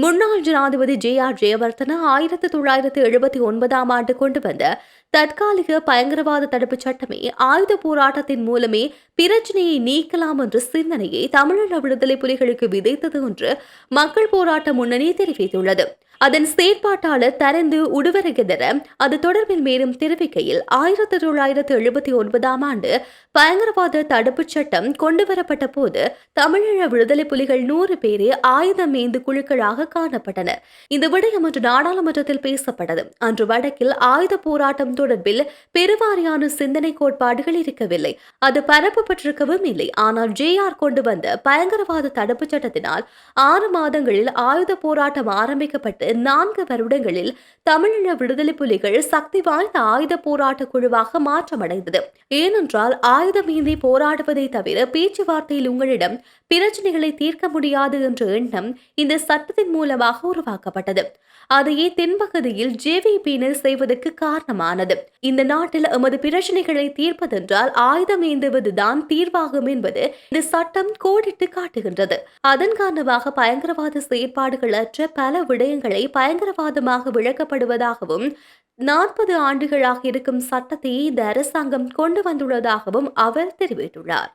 முன்னாள் ஜனாதிபதி J R Jayewardene ஆயிரத்தி தொள்ளாயிரத்து எழுபத்தி ஒன்பதாம் ஆண்டு கொண்டு வந்த தற்காலிக பயங்கரவாத தடுப்புச் சட்டமே ஆயுத போராட்டத்தின் மூலமே பிரச்சனையை நீக்கலாம் என்ற சிந்தனையை தமிழக விடுதலை புலிகளுக்கு விதைத்தது என்று மக்கள் போராட்ட முன்னணி தெரிவித்துள்ளது. அதன் செயற்பாட்டாளர் தரந்து உடுவரகதர அது தொடர்பில் மேலும் தெரிவிக்கையில் ஆயிரத்தி தொள்ளாயிரத்து எழுபத்தி ஒன்பதாம் ஆண்டு பயங்கரவாத தடுப்புச் சட்டம் கொண்டுவரப்பட்ட போது தமிழீழ விடுதலை புலிகள் நூறு பேரே ஆயுதம் ஏந்து குழுக்களாக காணப்பட்டனர். இந்த விடயம் அன்று நாடாளுமன்றத்தில் பேசப்பட்டது. அன்று வடக்கில் ஆயுத போராட்டம் தொடர்பில் பெருவாரியான சிந்தனை கோட்பாடுகள் இருக்கவில்லை. அது பரப்பப்பட்டிருக்கவும் இல்லை. ஆனால் ஜே ஆர் கொண்டு வந்த பயங்கரவாத தடுப்புச் சட்டத்தினால் ஆறு மாதங்களில் ஆயுத போராட்டம் ஆரம்பிக்கப்பட்டு நான்கு வருடங்களில் தமிழீழ விடுதலை புலிகள் சக்தி வாய்ந்த ஆயுத போராட்ட குழுவாக மாற்றமடைந்தது. ஏனென்றால் ஆயுதமேந்தி போராடுவதை தவிர பேச்சுவார்த்தையில் உங்களிடம் பிரச்சனைகளை தீர்க்க முடியாது என்ற எண்ணம் இந்த சட்டத்தின் மூலமாக உருவாக்கப்பட்டது. அதையே தென்பகுதியில் ஜேவிபியினர் செய்வதற்கு காரணமானது. உள்ளது. இந்த நாட்டில் எமது பிரச்சனைகளை தீர்ப்பதென்றால் ஆயுதம் ஏந்துவதுதான் தீர்வாகும் என்பது இந்த சட்டம் கோடிட்டு காட்டுகின்றது. அதன் காரணமாக பயங்கரவாத செயற்பாடுகள் அற்ற பல விடயங்களை பயங்கரவாதமாக விளக்கப்படுவதாகவும் நாற்பது ஆண்டுகளாக இருக்கும் சட்டத்தையே இந்த அரசாங்கம் கொண்டு வந்துள்ளதாகவும் அவர் தெரிவித்துள்ளார்.